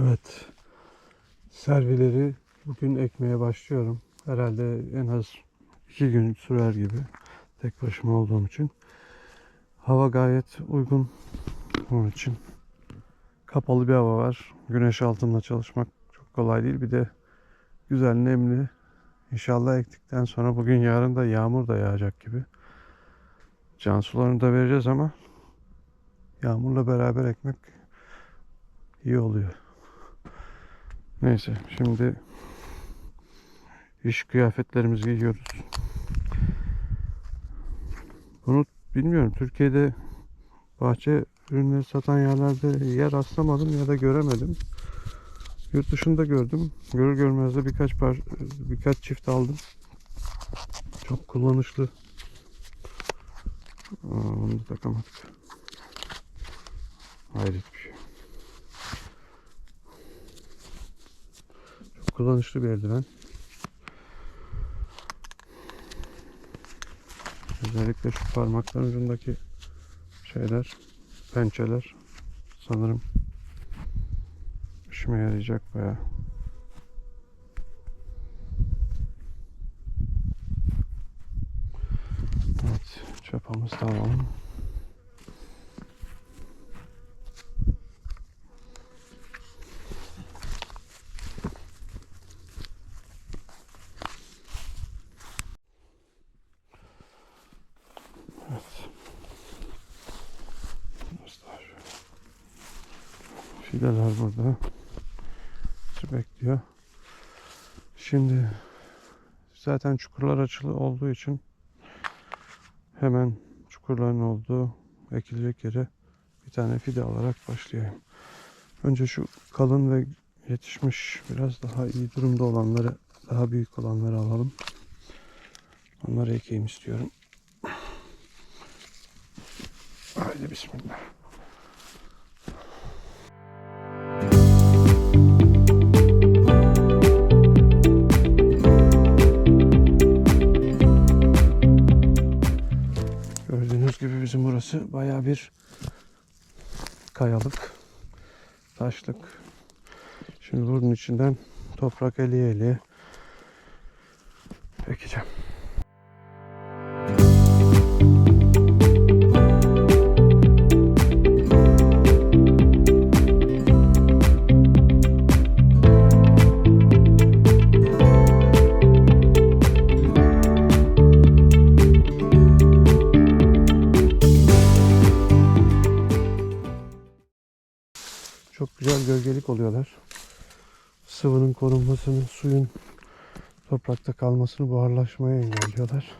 Evet. Servileri bugün ekmeye başlıyorum. Herhalde en az iki gün sürer gibi. Tek başıma olduğum için. Hava gayet uygun. Onun için. Kapalı bir hava var. Güneş altında çalışmak çok kolay değil. Bir de güzel nemli. İnşallah ektikten sonra bugün yarın da yağmur da yağacak gibi. Can sularını da vereceğiz ama yağmurla beraber ekmek iyi oluyor. Neyse şimdi iş kıyafetlerimizi giyiyoruz. Bunu bilmiyorum Türkiye'de bahçe ürünleri satan yerlerde yer rastlamadım ya da göremedim. Yurt dışında gördüm. Görür görmez de birkaç par birkaç çift aldım. Çok kullanışlı. Aa, onu da takamadık. Hayret bir şey. Kullanışlı bir eldiven. Özellikle şu parmakların ucundaki şeyler, pençeler sanırım işime yarayacak bayağı. Evet, çapamızı da alalım. Burada. Bizi bekliyor. Şimdi zaten çukurlar açılı olduğu için hemen çukurların olduğu ekilecek yere bir tane fide alarak başlayayım. Önce şu kalın ve yetişmiş biraz daha iyi durumda olanları daha büyük olanları alalım. Onları ekeyim istiyorum. Haydi bismillah. Baya bir kayalık, taşlık. Şimdi bunun içinden toprak eliye eliye ekeceğim. Oluyorlar. Sıvının korunmasını, suyun toprakta kalmasını, buharlaşmayı engelliyorlar.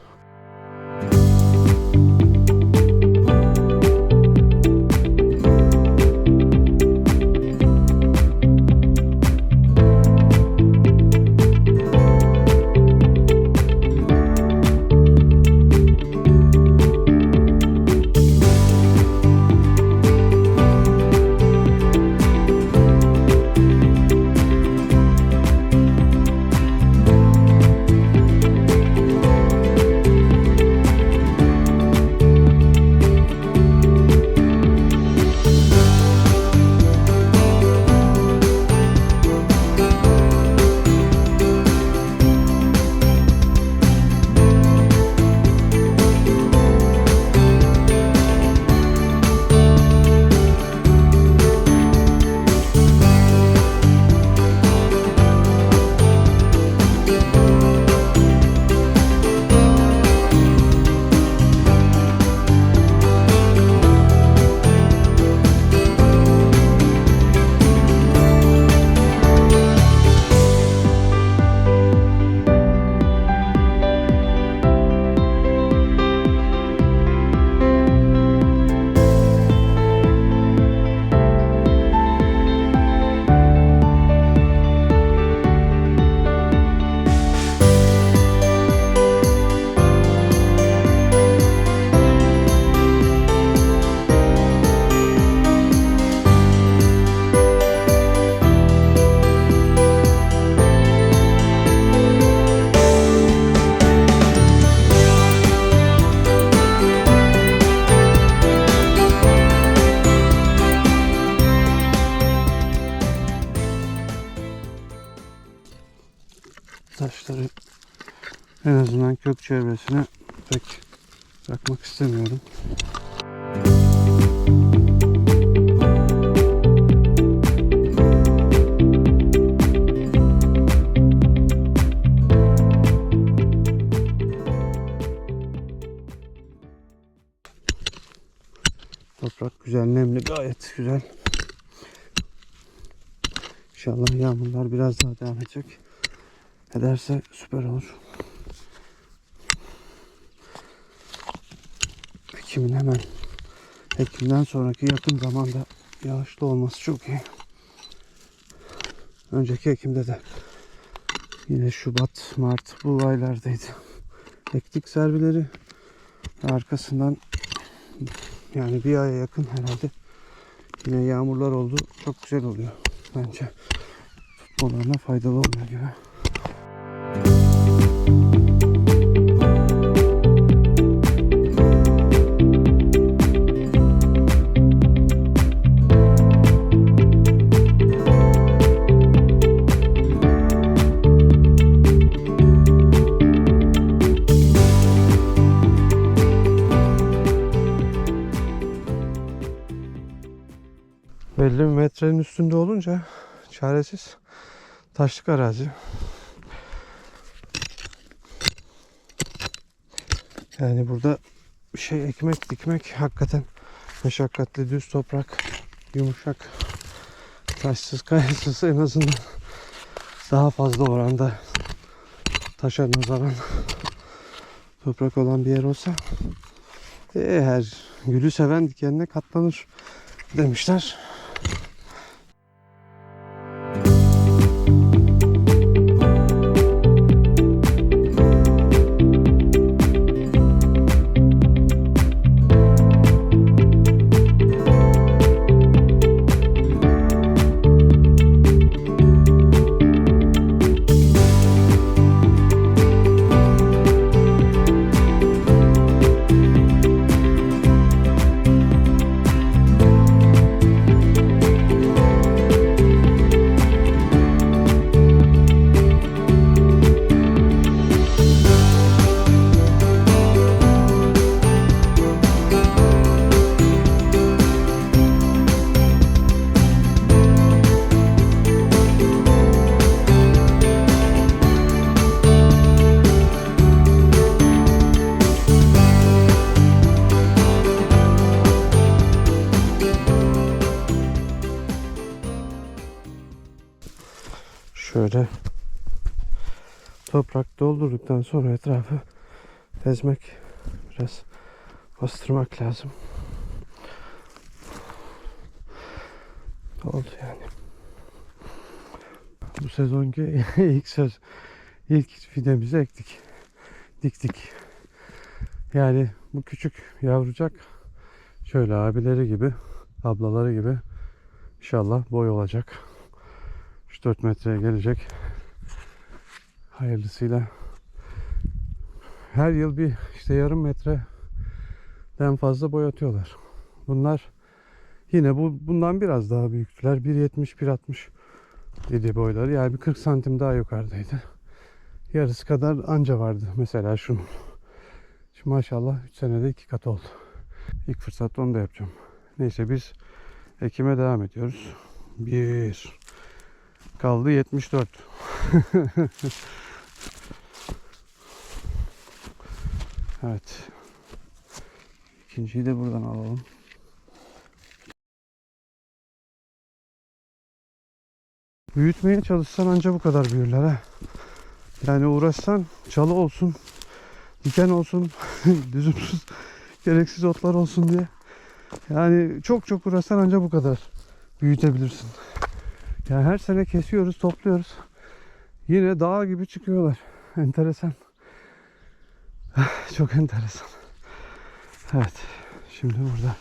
Taşları en azından kök çevresine pek bırakmak istemiyorum. Toprak güzel, nemli, gayet güzel. İnşallah yağmurlar biraz daha devam edecek. Ederse süper olur. Ekimin hemen Ekim'den sonraki yakın zamanda yağışlı olması çok iyi. Önceki Ekim'de de yine Şubat, Mart bu aylardaydı. Ektik servileri arkasından yani bir aya yakın herhalde yine yağmurlar oldu. Çok güzel oluyor bence. Tutmalarına faydalı oluyor gibi. Belli bir metrenin üstünde olunca çaresiz taşlık arazi. Yani burada şey ekmek dikmek hakikaten meşakkatli düz toprak yumuşak taşsız kayasız en azından daha fazla oranda taşa nazaran toprak olan bir yer olsa e, her gülü seven dikenine katlanır demişler. Şöyle toprak doldurduktan sonra etrafı ezmek biraz bastırmak lazım. Oldu yani. Bu sezonki ilk söz ilk fidemizi ektik. Diktik. Yani bu küçük yavrucak şöyle abileri gibi ablaları gibi inşallah boy olacak. 3-4 metreye gelecek. Hayırlısıyla. Her yıl bir işte yarım metreden fazla boy atıyorlar. Bunlar yine bu bundan biraz daha büyüktüler. 1.70 1.60 idi boyları. Yani bir 40 santim daha yukarıdaydı. Yarısı kadar anca vardı mesela şunun. Şimdi maşallah 3 senede iki kat oldu. İlk fırsatta onu da yapacağım. Neyse biz ekime devam ediyoruz. Bir Kaldı 74. evet. İkinciyi de buradan alalım. Büyütmeye çalışsan anca bu kadar büyürler ha. Yani uğraşsan çalı olsun, diken olsun, lüzumsuz, gereksiz otlar olsun diye. Yani çok çok uğraşsan anca bu kadar büyütebilirsin. Yani her sene kesiyoruz, topluyoruz. Yine dağ gibi çıkıyorlar. Enteresan. Çok enteresan. Evet. Şimdi burada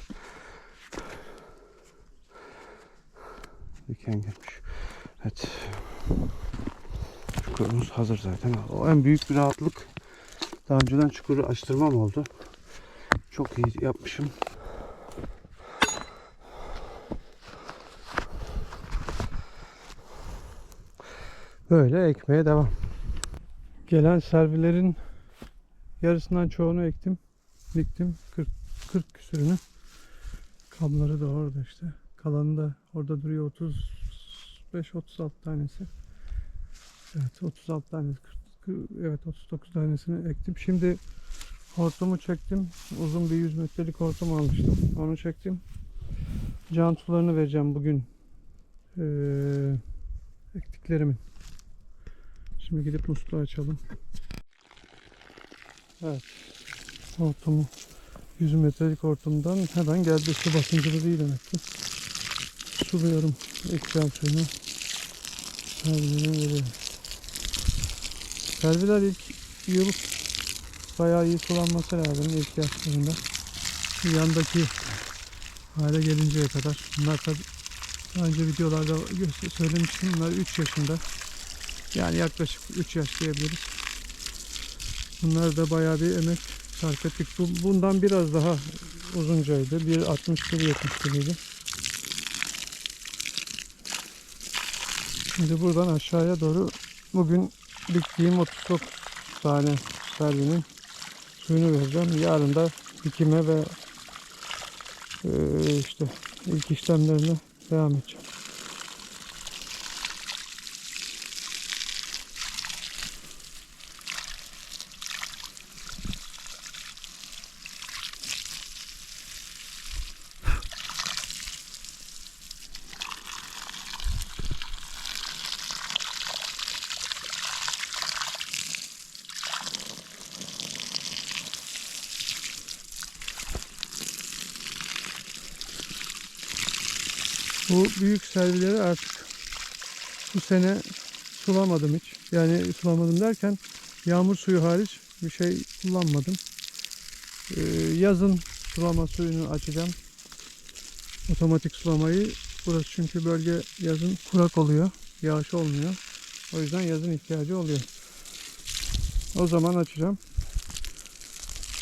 diken girmiş. Evet. Çukurumuz hazır zaten. O en büyük bir rahatlık. Daha önceden çukuru açtırmam oldu. Çok iyi yapmışım. Böyle ekmeye devam. Gelen servilerin yarısından çoğunu ektim. Diktim. 40, 40 küsürünü. Kabları da orada işte. Kalanı da orada duruyor 35-36 tanesi. Evet 36 tanesi. 40, evet 39 tanesini ektim. Şimdi hortumu çektim. Uzun bir 100 metrelik hortum almıştım. Onu çektim. Can sularını vereceğim bugün. Ee, ektiklerimin. Şimdi gidip musluğu açalım. Evet. Hortumu 100 metrelik hortumdan hemen geldi. Su basıncılı değil demek ki. Suluyorum. Ekeceğim suyunu. Servine veriyorum. Serviler ilk yıl bayağı iyi sulanması lazım ilk yaşlarında. Yandaki hale gelinceye kadar. Bunlar tabi önce videolarda söylemiştim. Bunlar 3 yaşında. Yani yaklaşık 3 yaş diyebiliriz. Bunlar da bayağı bir emek sarf ettik. Bu, bundan biraz daha uzuncaydı. 1.60 1.70 Şimdi buradan aşağıya doğru bugün diktiğim 39 tane servinin suyunu vereceğim. Yarın da dikime ve işte ilk işlemlerine devam edeceğim. Bu büyük servileri artık bu sene sulamadım hiç. Yani sulamadım derken yağmur suyu hariç bir şey kullanmadım. Ee, yazın sulama suyunu açacağım. Otomatik sulamayı. Burası çünkü bölge yazın kurak oluyor. Yağış olmuyor. O yüzden yazın ihtiyacı oluyor. O zaman açacağım.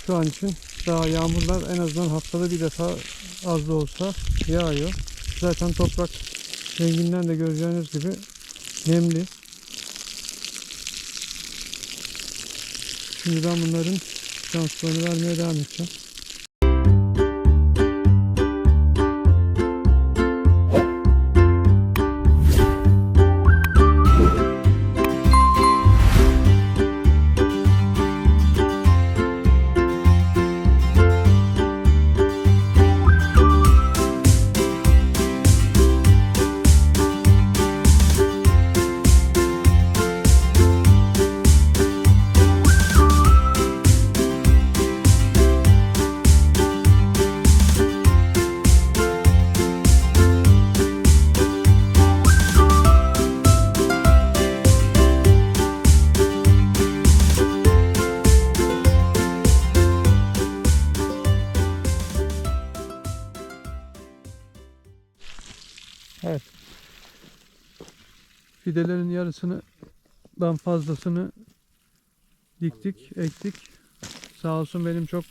Şu an için daha yağmurlar en azından haftada bir defa az da olsa yağıyor. Zaten toprak renginden de göreceğiniz gibi nemli. Şimdi ben bunların şanslarını vermeye devam edeceğim. Fidelerin yarısından fazlasını diktik, ektik. Sağ olsun benim çok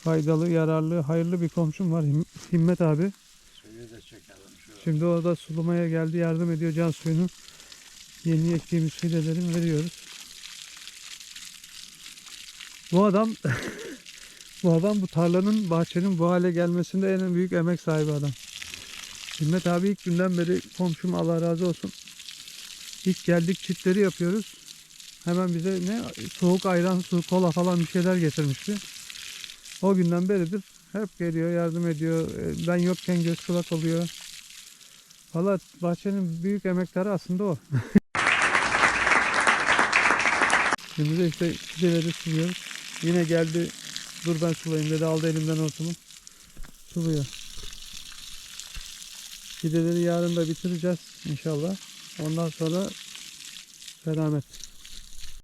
faydalı, yararlı, hayırlı bir komşum var. Him- Himmet abi. Suyu da çekelim şu. Şimdi o da sulamaya geldi, yardım ediyor can suyunu. Yeni ektiğimiz fidelerin veriyoruz. Bu adam bu adam bu tarlanın, bahçenin bu hale gelmesinde en büyük emek sahibi adam. Himmet abi ilk günden beri komşum Allah razı olsun. İlk geldik çitleri yapıyoruz. Hemen bize ne soğuk ayran, su, kola falan bir şeyler getirmişti. O günden beridir hep geliyor, yardım ediyor. E, Ben yokken göz kulak oluyor. Valla bahçenin büyük emekleri aslında o. Şimdi de işte fideleri suluyoruz. Yine geldi dur ben sulayayım dedi aldı elimden hortumu. Suluyor. Fideleri yarın da bitireceğiz inşallah. Ondan sonra selamet.